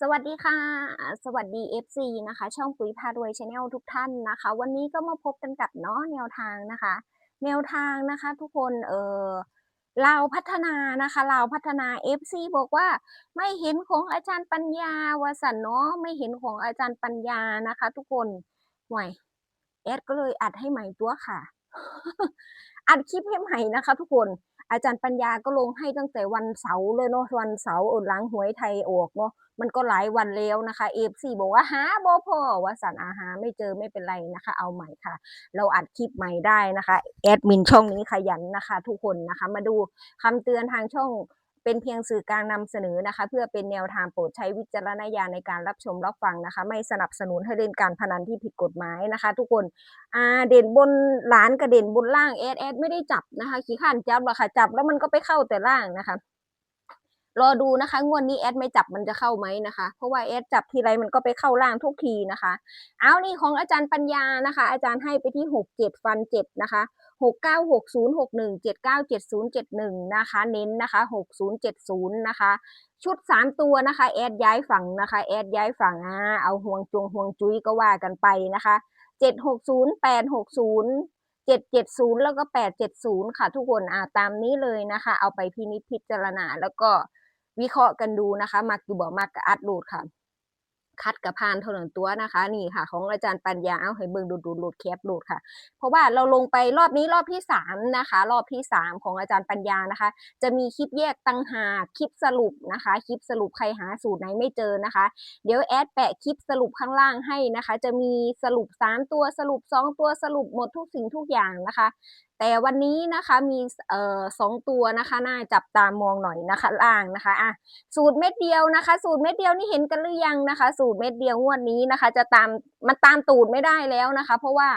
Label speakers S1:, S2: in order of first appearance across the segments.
S1: สวัสดีค่ะ สวัสดี FC นะคะ ช่องปุ๋ยพารวยชาแนลทุกท่านนะคะ วันนี้ก็มาพบกันกับเนาะแนวทางนะคะ แนวทางนะคะทุกคนเออลาพัฒนานะคะลาพัฒนา FC บอกว่าไม่เห็นของอาจารย์ปัญญาวสันเนาะไม่เห็นของอาจารย์ปัญญานะคะ ทุกคนหวยแอดก็เลยอัดให้ใหม่ตัวค่ะ อัดคลิปให้ใหม่นะคะ ทุกคน อาจารย์ปัญญาก็ลงให้ตั้งแต่วันเสาร์เลยเนาะวันเสาร์อดหลังหวยไทยออกเนาะมันก็หลายวันแล้วนะคะเอฟซีบอกว่าหาโบพอว่าสันอาหาไม่เจอไม่เป็นไรนะคะ เอาใหม่ค่ะ เราอัดคลิปใหม่ได้นะคะแอดมินช่องนี้ขยันนะคะ ทุกคนนะคะ มาดูคำเตือนทางช่อง เป็นเพียงสื่อกลางนำเสนอนะคะ เพื่อเป็นแนวทางโปรดใช้วิจารณญาณในการรับชมรับฟังนะคะ ไม่สนับสนุนให้เล่นการพนันที่ผิดกฎหมายนะคะ ทุกคนอ่าเด่นบนหลานกับเด่นบนล่างแอดแอดไม่ได้จับนะคะขี้ข้านจับหรอกค่ะจับแล้วมันก็ไปเข้าแต่ล่างนะคะรอดูนะคะงวดนี้แอดไม่จับมันจะเข้าไหมนะคะ เพราะว่าแอดจับทีไรมันก็ไปเข้าล่างทุกทีนะคะ เอานี่ของอาจารย์ปัญญานะคะ อาจารย์ให้ไปที่หกเจ็ดฟันเจ็ดนะคะ หกเก้าหกศูนย์หกหนึ่งเจ็ดเก้าเจ็ดศูนย์เจ็ดหนึ่งนะคะ เน้นนะคะหกศูนย์เจ็ดศูนย์นะคะ ชุดสามตัวนะคะ แอดย้ายฝั่งนะคะ แอดย้ายฝั่งอ่าเอาห่วงจงห่วงจุ้ยก็ว่ากันไปนะคะเจ็ดหกศูนย์แปดหกศูนย์เจ็ดเจ็ดศูนย์แล้วก็แปดเจ็ดศูนย์ค่ะทุกคนอ่าตามนี้เลยนะคะ เอาไปพินิจพิจารณาแล้วก็วิเคราะห์กันดูนะคะ มักอยู่บ่มักกับอัดดูดค่ะ คัดกับพานเท่านั้นตัวนะคะ นี่ค่ะ ของอาจารย์ปัญญาเอาให้เบิ่งดูดูโหลดแคปโหลดค่ะ เพราะว่าเราลงไปรอบนี้รอบที่สามนะคะ รอบที่สามของอาจารย์ปัญญานะคะ จะมีคลิปแยกตังหากคลิปสรุปนะคะ คลิปสรุปใครหาสูตรไหนไม่เจอนะคะ เดี๋ยวแอดแปะคลิปสรุปข้างล่างให้นะคะ จะมีสรุป 3 ตัวสรุป 2 ตัวสรุปหมดทุกสิ่งทุกอย่างนะคะแต่วันนี้นะคะมีเอ่อสองตัวนะคะน่าจับตามองหน่อยนะคะล่างนะคะอะสูตรเม็ดเดียวนะคะ สูตรเม็ดเดียวนี่เห็นกันหรือยังนะคะ สูตรเม็ดเดียวงวดนี้นะคะ จะตามมันตามตูดไม่ได้แล้วนะคะ เพราะว่า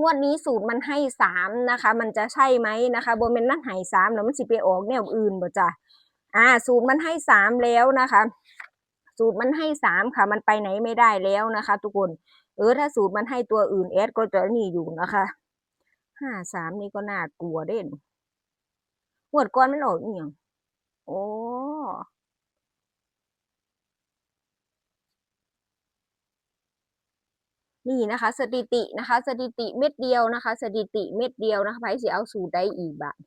S1: งวดนี้สูตรมันให้สามนะคะ มันจะใช่ไหมนะคะโบเป็นนั่นให้สามแล้วมันสิไปออกแนวอื่นบ่จ้ะอ่า สูตรมันให้สามแล้วนะคะ สูตรมันให้สามค่ะ มันไปไหนไม่ได้แล้วนะคะ ทุกคนเออถ้าสูตรมันให้ตัวอื่นเอสก็จะนี่อยู่นะคะ ห้าสามนี่ก็น่ากลัวเด่นหวดก้อนมันออกอย่างโอ้นี่นะคะ สถิตินะคะ สถิติเม็ดเดียวนะคะ สถิติเม็ดเดียวนะคะไพ่สิเอาสูตรได้อีกบาท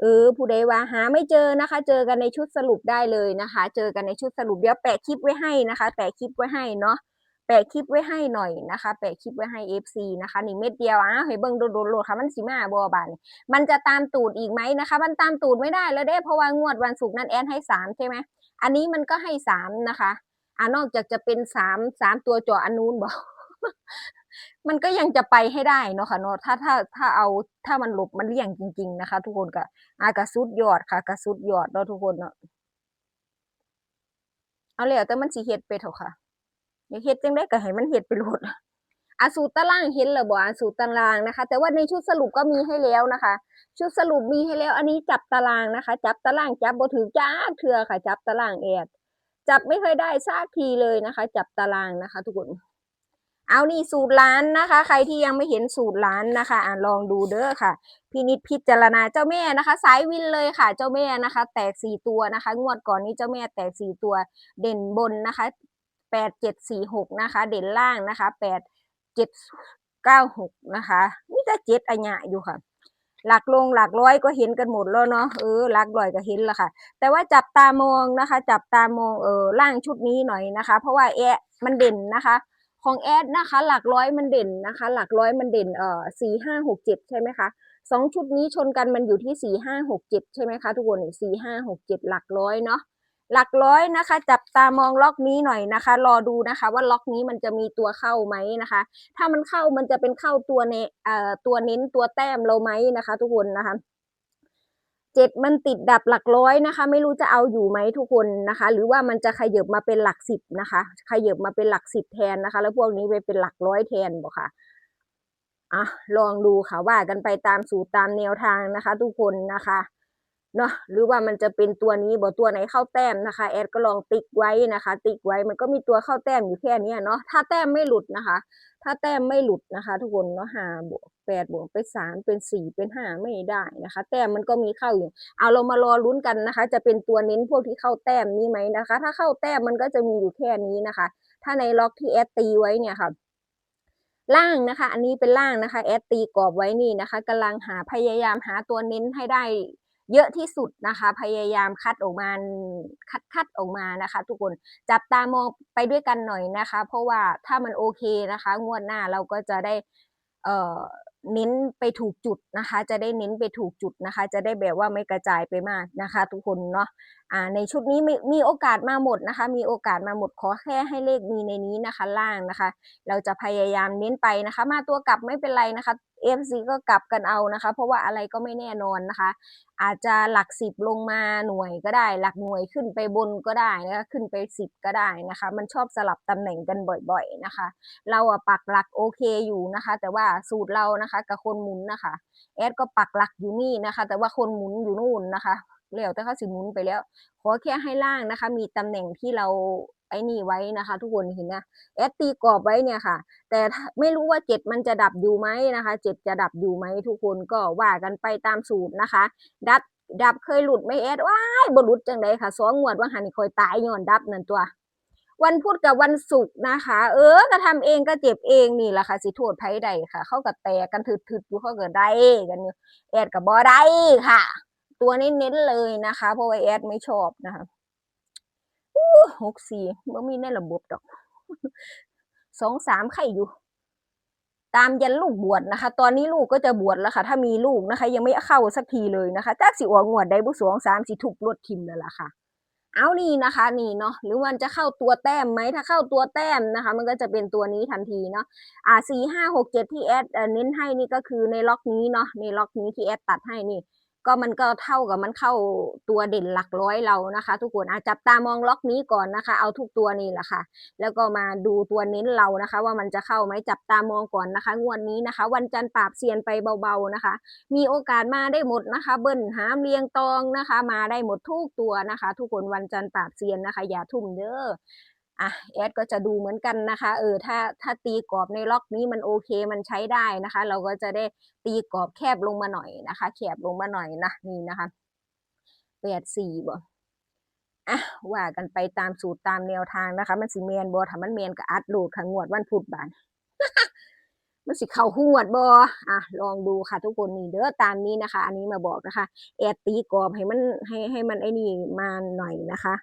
S1: เออผู้ใดว่าหาไม่เจอนะคะ เจอกันในชุดสรุปได้เลยนะคะ เจอกันในชุดสรุปเดี๋ยวแปะคลิปไว้ให้นะคะ แปะคลิปไว้ให้เนาะ แปะคลิปไว้ให้หน่อยนะคะ แปะคลิปไว้ให้ FC นะคะนี่เม็ดเดียวอะให้เบิ่งโดนโหลดค่ะมันสิมาบ่บานมันจะตามตูดอีกไหมนะคะ มันตามตูดไม่ได้แล้วเด้เพราะว่างวดวันศุกร์นั้นแอนให้สามใช่ไหมอันนี้มันก็ให้สามนะคะอ่านอกจากจะเป็นสามสามตัวจ่ออันนู้นบอกมันก็ยังจะไปให้ได้เนาะค่ะเนาะถ้าถ้าถ้าเอาถ้ามันหลบมันเลี่ยงจริง ๆนะคะ ทุกคนก็อากระสุดยอดค่ะ กระสุดยอดเนาะทุกคนเนาะเอาแล้วแต่มันสิเฮ็ดไปเถอะค่ะ อยากเฮ็ดจังได้ก็ให้มันเฮ็ดไปโลดอาสูตรตารางเห็นแล้วบ่อาสูตรตารางนะคะ แต่ว่าในชุดสรุปก็มีให้แล้วนะคะ ชุดสรุปมีให้แล้ว อันนี้จับตารางนะคะ จับตารางจับบ่ถือจ้าเถื่อค่ะ จับตารางแอดจับไม่เคยได้ซากทีเลยนะคะ จับตารางนะคะ ทุกคนเอานี่สูตรล้านนะคะ ใครที่ยังไม่เห็นสูตรล้านนะคะอ่าลองดูเด้อค่ะ พินิจพิจารณาเจ้าแม่นะคะ สายวินเลยค่ะ เจ้าแม่นะคะ แตกสี่ตัวนะคะ งวดก่อนนี้เจ้าแม่แตกสี่ตัวเด่นบนนะคะ แปดเจ็ดสี่หกนะคะ เด่นล่างนะคะแปดเจ็ดเก้าหกนะคะนี่จะเจ็ดอัญญะอยู่ค่ะ หลักลงหลักร้อยก็เห็นกันหมดแล้วเนาะเออหลักร้อยก็เห็นแล้วค่ะ แต่ว่าจับตามองนะคะ จับตามองเออล่างชุดนี้หน่อยนะคะ เพราะว่าแอะมันเด่นนะคะของแอดนะคะ หลักร้อยมันเด่นนะคะ หลักร้อยมันเด่นเอ่อสี่ห้าหกเจ็ดใช่ไหมคะสองชุดนี้ชนกันมันอยู่ที่สี่ห้าหกเจ็ดใช่ไหมคะทุกคนสี่ห้าหกเจ็ดหลักร้อยเนาะ หลักร้อยนะคะ จับตามองล็อกนี้หน่อยนะคะ รอดูนะคะ ว่าล็อกนี้มันจะมีตัวเข้าไหมนะคะ ถ้ามันเข้ามันจะเป็นเข้าตัวเนเอ่อตัวเน้นตัวแต้มเราไหมนะคะ ทุกคนนะคะเจ็ดมันติดดับหลักร้อยนะคะ ไม่รู้จะเอาอยู่ไหมทุกคนนะคะ หรือว่ามันจะขยับมาเป็นหลักสิบนะคะขยับมาเป็นหลักสิบแทนนะคะ แล้วพวกนี้ไปเป็นหลักร้อยแทนบอกค่ะอะลองดูค่ะว่ากันไปตามสูตรตามแนวทางนะคะ ทุกคนนะคะ เนาะหรือว่ามันจะเป็นตัวนี้บ่ตัวไหนเข้าแต้มนะคะ แอดก็ลองติ๊กไว้นะคะ ติ๊กไว้มันก็มีตัวเข้าแต้มอยู่แค่นี้เนาะถ้าแต้มไม่หลุดนะคะ ถ้าแต้มไม่หลุดนะคะ ทุกคนเนาะหาบวกแปดบวกเป็นสามเป็นสี่เป็นห้าไม่ได้นะคะ แต้มมันก็มีเข้าอยู่เอาเรามารอลุ้นกันนะคะ จะเป็นตัวเน้นพวกที่เข้าแต้มนี้ไหมนะคะ ถ้าเข้าแต้มมันก็จะมีอยู่แค่นี้นะคะ ถ้าในล็อกที่แอดตีไว้เนี่ยค่ะล่างนะคะ อันนี้เป็นล่างนะคะ แอดตีกรอบไว้นี่นะคะกำลังหาพยายามหาตัวเน้นให้ได้ เยอะที่สุดนะคะ พยายามคัดออกมาคัดคัดออกมานะคะ ทุกคนจับตามองไปด้วยกันหน่อยนะคะ เพราะว่าถ้ามันโอเคนะคะ งวดหน้าเราก็จะได้เอ่อเน้นไปถูกจุดนะคะ จะได้เน้นไปถูกจุดนะคะ จะได้แบบว่าไม่กระจายไปมากนะคะ ทุกคนเนาะอ่าในชุดนี้มีมีโอกาสมาหมดนะคะ มีโอกาสมาหมดขอแค่ให้เลขมีในนี้นะคะ ล่างนะคะ เราจะพยายามเน้นไปนะคะ มาตัวกลับไม่เป็นไรนะคะ FC ก็กลับกันเอานะคะ เพราะว่าอะไรก็ไม่แน่นอนนะคะ อาจจะหลักสิบลงมาหน่วยก็ได้ หลักหน่วยขึ้นไปบนก็ได้นะคะขึ้นไปสิบก็ได้นะคะ มันชอบสลับตำแหน่งกันบ่อยๆนะคะ เราอะปักหลักโอเคอยู่นะคะ แต่ว่าสูตรเรานะคะ กับคนหมุนนะคะแอดก็ปักหลักอยู่นี่นะคะ แต่ว่าคนหมุนอยู่นู่นนะคะแล้วแต่เขาสิหมุนไปแล้วขอแค่ให้ล่างนะคะ มีตำแหน่งที่เรา ไอ้นี่ไว้นะคะ ทุกคนเห็นนะแอดตีกรอบไว้เนี่ยค่ะ แต่ไม่รู้ว่าเจ็ดมันจะดับอยู่ไหมนะคะเจ็ดจะดับอยู่ไหมทุกคนก็ว่ากันไปตามสูตรนะคะ ดับดับเคยหลุดไหมแอดว้ายบหลุดจังไดค่ะสองงวดว่าหันคอยตายย้อนดับนั่นตัว วันพุธกับวันศุกร์นะคะ เออกระทำเองก็เจ็บเองนี่แหละค่ะสิโทษไผใดค่ะ เขาก็แตกกันถึดๆอยู่เขาก็ได้กันอยู่แอดกับบอได้ค่ะ ตัวนี้เน้นเลยนะคะ เพราะว่าแอดไม่ชอบนะคะ หกสี่ไม่มีในระบบดอกสองสามไข่อยู่ ตามยันลูกบวชนะคะ ตอนนี้ลูกก็จะบวชแล้วค่ะ ถ้ามีลูกนะคะ ยังไม่เข้าสักทีเลยนะคะจากสิออกงวดได้บุสองสามสิทุบรถทิมแล้วล่ะค่ะ เอานี่นะคะ นี่เนาะหรือมันจะเข้าตัวแต้มไหมถ้าเข้าตัวแต้มนะคะ มันก็จะเป็นตัวนี้ทันทีเนาะอ่าสี่ห้าหกเจ็ดที่แอดเน้นให้นี่ก็คือในล็อกนี้เนาะในล็อกนี้ที่แอดตัดให้นี่ ก็มันก็เท่ากับมันเข้าตัวเด่นหลักร้อยเรานะคะ ทุกคนอาจับตามองล็อกนี้ก่อนนะคะ เอาทุกตัวนี่แหละค่ะ แล้วก็มาดูตัวเน้นเรานะคะ ว่ามันจะเข้าไหมจับตามองก่อนนะคะ งวดนี้นะคะ วันจันทร์ปราบเซียนไปเบาๆนะคะ มีโอกาสมาได้หมดนะคะ เบิ้ลหามเรียงตองนะคะ มาได้หมดทุกตัวนะคะ ทุกคนวันจันทร์ปราบเซียนนะคะ อย่าทุ่มเด้อ อะแอดก็จะดูเหมือนกันนะคะเออถ้าถ้าตีกรอบในล็อกนี้มันโอเคมันใช้ได้นะคะ เราก็จะได้ตีกรอบแคบลงมาหน่อยนะคะ แคบลงมาหน่อยนะนี่นะคะแปดสี่บ่อะว่ากันไปตามสูตรตามแนวทางนะคะ มันสิเมนบอถ้ามันเมนก็อัดโหลดขังงวดวันพุธบานมันสิเข้าหวดบออะลองดูค่ะทุกคนนี่เด้อตามนี้นะคะ อันนี้มาบอกนะคะ แอดตีกรอบให้มันให้ให้มันไอ้นี่มาหน่อยนะคะ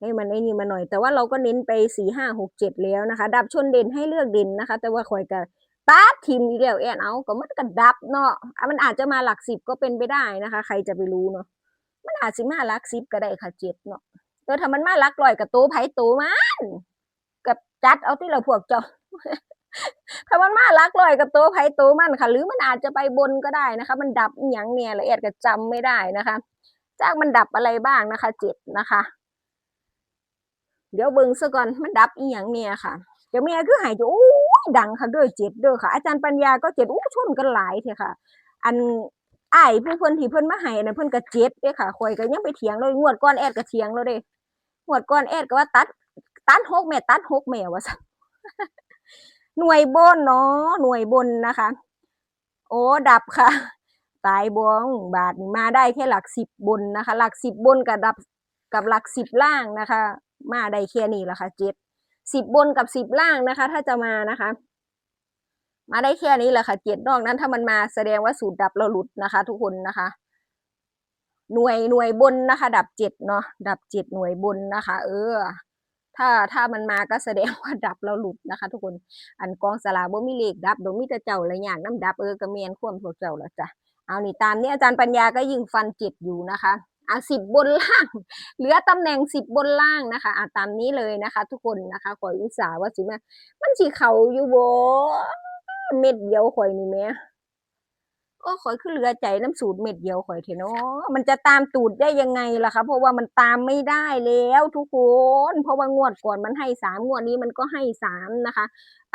S1: ให้มันไอ้นี่มาหน่อย แต่ว่าเราก็เน้นไปสี่ห้าหกเจ็ดแล้วนะคะ ดับชนเด่นให้เลือกเด่นนะคะ แต่ว่าคอยกับตัดทีมอีกแล้วแอนเอาก็มันก็ดับเนาะอะมันอาจจะมาหลักสิบก็เป็นไปได้นะคะ ใครจะไปรู้เนาะมันอาจจะมาหลักสิบก็ได้ค่ะเจ็ดเนาะเออถ้ามันมาหลักร้อยกับตัวไผ่ตัวมันกับจัดเอาที่เราพวกเจ้าถ้ามันมาหลักร้อยกับตัวไผ่ตัวมันค่ะ หรือมันอาจจะไปบนก็ได้นะคะ มันดับอย่างเนี่ยละเอียดก็จำไม่ได้นะคะ จากมันดับอะไรบ้างนะคะเจ็ดนะคะ เดี๋ยวเบิ่งซะก่อนมันดับอีหยังเนี่ยค่ะเดี๋ยวแม่คือหายจะโอ้ยดังค่ะด้อเจ็ดด้อค่ะ อาจารย์ปัญญาก็เจ็ดอู้ชนกันหลายเถอะค่ะ อันไอ้ผู้เพิ่นที่เพิ่นมาให้นั่นเพิ่นก็เจ็ดเด้ค่ะข่อยก็ยังไปเถียงเลยงวดก่อนแอดก็เถียงแล้วเด้งวดก่อนแอดก็ว่าตัดตัดหกแม่ตัดหกแม่ว่าซั่นหน่วยบนเนาะหน่วยบนนะคะ โอ้ดับค่ะตายบวงบาทมาได้แค่หลักสิบบนนะคะ หลักสิบบนกับดับกับหลักสิบล่างนะคะ มาได้แค่นี้แหละค่ะเจ็ดสิบบนกับสิบล่างนะคะ ถ้าจะมานะคะ มาได้แค่นี้แหละค่ะเจ็ดนอกนั้นถ้ามันมาแสดงว่าสูตรดับเราหลุดนะคะ ทุกคนนะคะ หน่วยหน่วยบนนะคะ ดับเจ็ดเนาะดับเจ็ดหน่วยบนนะคะ เออ ถ้าถ้ามันมาก็แสดงว่าดับเราหลุดนะคะ ทุกคนอันกองสลาบ่มีเลขดับดมีแต่เจ้าละอย่างน้ำดับเออกระเมียนควมพวกเจ้าละจ้ะเอานี่ตามนี้อาจารย์ปัญญาก็ยิงฟันเจ็ดอยู่นะคะ อะสิบบนล่าง เหลือตำแหน่งสิบบนล่างนะคะอะตามนี้เลยนะคะ ทุกคนนะคะขอยอุตสาห์ว่าสิแม่มันสิเขาอยู่บ่เม็ดเดียวข่อยนี่แม่โอ้ข่อยคือเหลือใจน้ำสูตรเม็ดเดียวข่อยเถอะเนาะมันจะตามตูดได้ยังไงล่ะคะเพราะว่ามันตามไม่ได้แล้วทุกคน เพราะว่างวดก่อนมันให้สามงวดนี้มันก็ให้สามนะคะ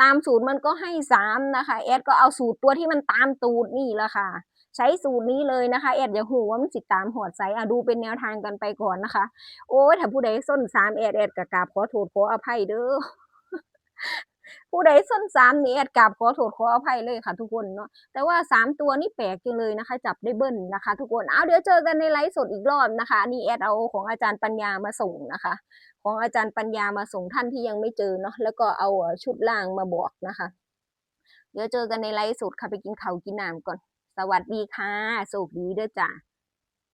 S1: ตามสูตรมันก็ให้สามนะคะแอดก็เอาสูตรตัวที่มันตามตูดนี่แหละค่ะ ใช้สูตรนี้เลยนะคะแอดอย่าหูว่ามันสิตามหอดไซอะดูเป็นแนวทางกันไปก่อนนะคะ โอ้ยถ้าผู้ใดส้นสามแอดแอดกะกาบขอโทษขออภัยเด้อผู้ใดส้นสามนี่แอดกราบขอโทษขออภัยเลยค่ะทุกคนเนาะแต่ว่าสามตัวนี่แปลกจังเลยนะคะ จับได้เบิ้ลนะคะ ทุกคนเอาเดี๋ยวเจอกันในไลฟ์สดอีกรอบนะคะนี่แอดเอาของอาจารย์ปัญญามาส่งนะคะ ของอาจารย์ปัญญามาส่งท่านที่ยังไม่เจอเนาะแล้วก็เอาชุดล่างมาบอกนะคะ เดี๋ยวเจอกันในไลฟ์สดค่ะไปกินข้าวกินน้ำก่อน สวัสดีค่ะสุขดีเด้อจ้ะ